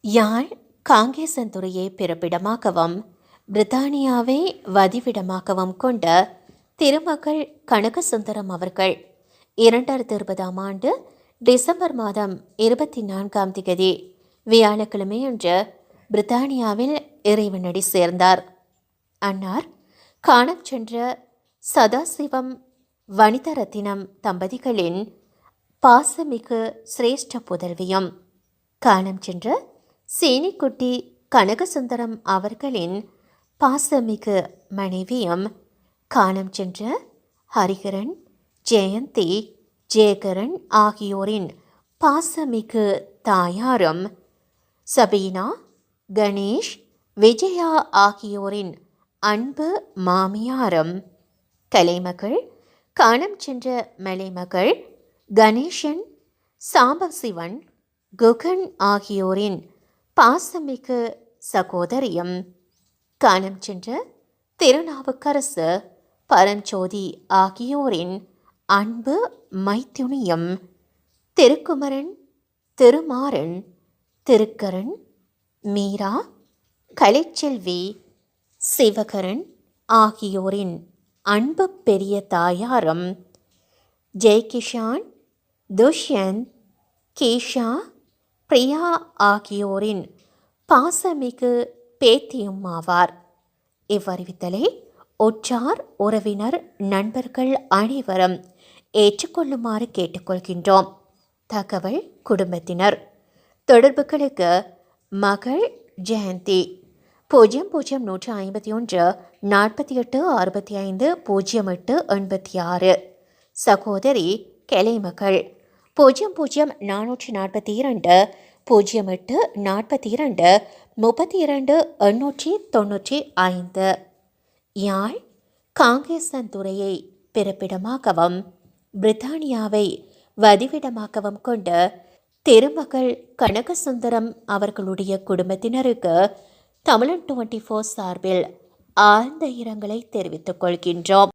யாழ் காங்கேசந்துறையை பிறப்பிடமாகவும் பிரித்தானியாவை வதிவிடமாகவும் கொண்ட திருமகள் கனகசுந்தரம் அவர்கள் இரண்டாயிரத்தி இருபதாம் ஆண்டு டிசம்பர் மாதம் இருபத்தி நான்காம் திகதி வியாழக்கிழமையன்று பிரித்தானியாவில் இறைவனடி சேர்ந்தார். அன்னார் காணச் சென்ற சதாசிவம் வனிதரத்தினம் தம்பதிகளின் பாசமிகு சிரேஷ்ட புதல்வியும் காலம் சென்ற சீனிக்குட்டி கனகசுந்தரம் அவர்களின் பாசமிகு மனைவியும் காலம் சென்ற ஹரிகரன் ஜெயந்தி ஜெயகரன் ஆகியோரின் பாசமிகு தாயாரும் சபீனா கணேஷ் விஜயா ஆகியோரின் அன்பு மாமியாரும் கலைமகள் காணம் சென்ற மலைமகள் கணேசன் சாம்பசிவன் குகன் ஆகியோரின் பாசமிகு சகோதரியும் காணம் சென்ற திருநாவுக்கரசு பரஞ்சோதி ஆகியோரின் அன்பு மைத்துனியும் திருக்குமரன் திருமாறன் திருக்கரன் மீரா கலைச்செல்வி சிவகரன் ஆகியோரின் அன்பு பெரிய தாயாரும் ஜெய்கிஷான் துஷ்யந்த் கேஷா பிரியா ஆகியோரின் பாசமிகு பேத்தியும் ஆவார். இவ்வறிவித்தலை ஒற்றார் உறவினர் நண்பர்கள் அனைவரும் ஏற்றுக்கொள்ளுமாறு கேட்டுக்கொள்கின்றோம். தகவல் குடும்பத்தினர். தொடர்புகளுக்கு மகள் ஜெயந்தி. பூஜ்ஜியம் பூஜ்ஜியம் நூற்று ஐம்பத்தி ஒன்று நாற்பத்தி எட்டு அறுபத்தி ஐந்து பூஜ்ஜியம் எட்டு எண்பத்தி ஆறு. சகோதரி கலைமகள் பூஜ்ஜியம் பூஜ்ஜியம் நானூற்றி நாற்பத்தி இரண்டு பூஜ்ஜியம் எட்டு நாற்பத்தி இரண்டு முப்பத்தி இரண்டு எண்ணூற்றி தொண்ணூற்றி ஐந்து. யாழ் காங்கேசன்துறையை பிறப்பிடமாகவும் பிரித்தானியாவை வதிவிடமாகவும் கொண்ட திருமகள் கனகசுந்தரம் அவர்களுடைய குடும்பத்தினருக்கு தமிழன் டுவெண்ட்டி ஃபோர் சார்பில் ஆழ்ந்த இரங்கலை தெரிவித்துக் கொள்கின்றோம்.